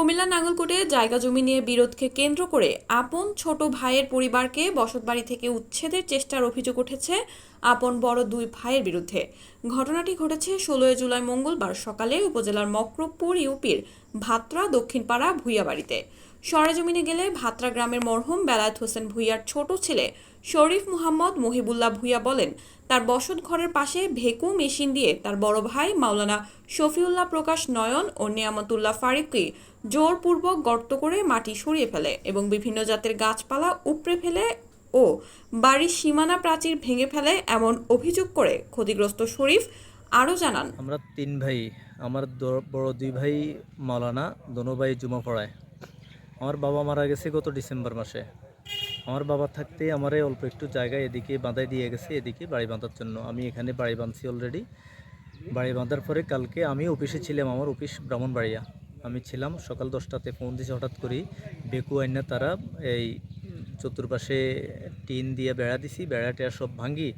কুমিল্লা নাঙ্গলকোটে জায়গা জমি নিয়ে বিরোধকে কেন্দ্র করে আপন ছোট ভাইয়ের পরিবারকে বসতবাড়ি থেকে উচ্ছেদের চেষ্টার অভিযোগ উঠেছে আপন বড় দুই ভাইয়ের বিরুদ্ধে। ঘটনাটি ঘটেছে ষোলোই জুলাই মঙ্গলবার সকালে উপজেলার মকরবপুর ইউপির ভাত্রা দক্ষিণপাড়া ভুইয়াবাড়িতে। সরেজমিনে গেলে ভাত্রা গ্রামের মরহুম বেলায়েত হোসেন ভুইয়ার ছোট ছেলে শরীফ মুহাম্মদ মহিবুল্লাহ ভুইয়া বলেন, তার বসত ঘরের পাশে ভেকু মেশিন দিয়ে তার বড় ভাই মাওলানা শফিউল্লাহ প্রকাশ নয়ন ও নিয়ামতুল্লাহ ফারিকি জোরপূর্বক গর্ত করে মাটি সরিয়ে ফেলে এবং বিভিন্ন জাতের গাছপালা উপড়ে ফেলে ও বাড়ির সীমানা প্রাচীর ভেঙে ফেলে এমন অভিযোগ করে ক্ষতিগ্রস্ত শরীফ আরও জানান। আমরা তিন ভাই, আমার বড় দুই ভাই মাওলানা, দোনো ভাই জুমা পড়ায় আমার বাবা মারা গেছে গত ডিসেম্বর মাসে। আমার বাবা থাকতে আমার অল্প একটু জায়গা এদিকে বাঁধাই দিয়ে গেছে, এদিকে বাড়ি বাঁধার জন্য। আমি এখানে বাড়ি বাঁধছি অলরেডি বাড়ি বাঁধার পরে কালকে আমি অফিসে ছিলাম, আমার অফিস ব্রাহ্মণবাড়িয়া। আমি ছিলাম সকাল দশটাতে ফোন দিয়েছি হঠাৎ করেই। বেকু আইনা তারা এই চতুর্পাশে টিন দিয়ে বেড়া দিছি, বেড়াটা সব ভাঙ্গি।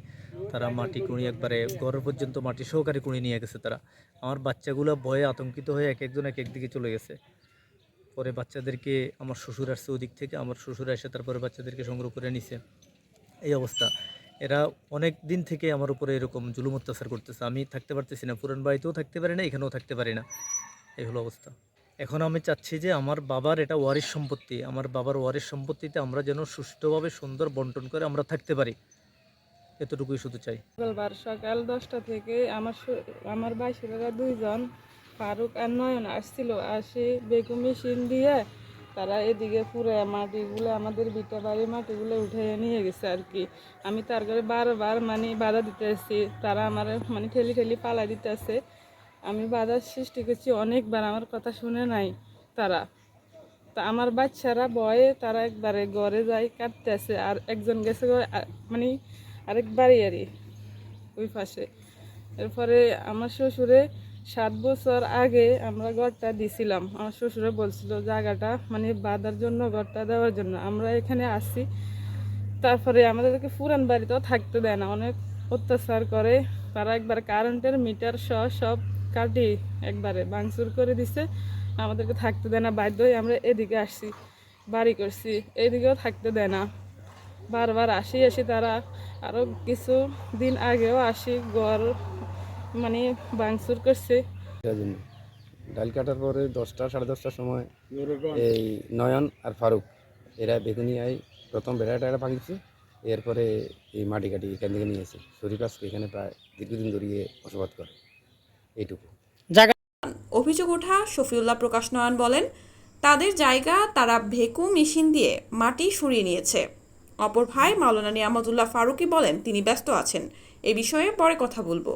তারা মাটি কুঁড়ি একবারে ঘর পর্যন্ত মাটি সহকারে কুড়ি নিয়ে গেছে তারা। আমার বাচ্চাগুলো ভয়ে আতঙ্কিত হয়ে এক একজন এক একদিকে চলে গেছে। পরে বাচ্চাদেরকে আমার শ্বশুর আসছে ওদিক থেকে, আমার শ্বশুর এসে তারপরে বাচ্চাদেরকে সংগ্রহ করে নিছে। এই অবস্থা। এরা অনেক দিন থেকে আমার উপরে এরকম জুলুম অত্যাচার করতেছে। আমি থাকতে পারতেছি না। পুরান বাড়িতেও থাকতে পারি না, এখানেও থাকতে পারি না। এই হলো অবস্থা। এখন আমি চাচ্ছি যে আমার বাবার এটা ওয়ারিশ সম্পত্তি, আমার বাবার ওয়ারিশ সম্পত্তিতে আমরা যেন সুষ্ঠুভাবে সুন্দর বন্টন করে আমরা থাকতে পারি। এতটুকুই শুধু চাই। সকাল দশটা থেকে আমার আমার বাইশেরা দুইজন ফারুক আর নয়ন আসছিল, আসে বেগুমি মেশিন দিয়ে তারা এদিকে পুরো মাটিগুলো, আমাদের বিটা বাড়ির মাটিগুলো উঠে নিয়ে গেছে আর কি। আমি তার ঘরে বারবার মানে বাধা দিতে আসছি, তারা আমার মানে ঠেলি ঠেলি পালা দিতে আসে। আমি বাধার সৃষ্টি করছি, অনেকবার আমার কথা শুনে নাই তারা। তা আমার বাচ্চারা বয়ে তারা একবারে ঘরে যায় কাটতে আসে, আর একজন গেছে মানে আরেক বাড়ি আরই ওই পাশে। এরপরে আমার শ্বশুরে সাত বছর আগে আমরা ঘরটা দিছিলাম। আমার শ্বশুরে বলছিল, জায়গাটা মানে বাঁধার জন্য, ঘরটা দেওয়ার জন্য। আমরা এখানে আসি তারপরে আমাদেরকে পুরান বাড়িতেও থাকতে দেয় না। অনেক অত্যাচার করে। তারা একবার কারেন্টের মিটার সহ সব কাটি একবারে ভাঙচুর করে দিছে। আমাদেরকে থাকতে দেয় না। বাধ্য হয়ে আমরা এদিকে আসছি, বাড়ি করছি। এদিকেও থাকতে দেয় না। বারবার আসি আসি তারা। আরও কিছু দিন আগেও আসি, ঘর মানে বাংসুর করছে। ডাল কাটার পরে দশটা সাড়ে দশটার সময় এই নয়ন আর ফারুক এরা বেগুনিয়ায় প্রথম বেড়াটা ভাঙছে এরপরে এই মাটি কাটি এখান থেকে নিয়েছে শরীফ আজকে এখানে প্রায় দীর্ঘদিন ধরিয়ে বসবাস করে। এইটুকু। অভিযোগ ওঠা শফিউল্লাহ প্রকাশ নয়ন বলেন তাদের জায়গা তারা ভেকু মেশিন দিয়ে মাটি সরিয়ে নিয়েছে। অপর ভাই মাওলানা নিয়ামতুল্লাহ ফারুকি বলেন তিনি ব্যস্ত আছেন। এ বিষয়ে পরে কথা বলব।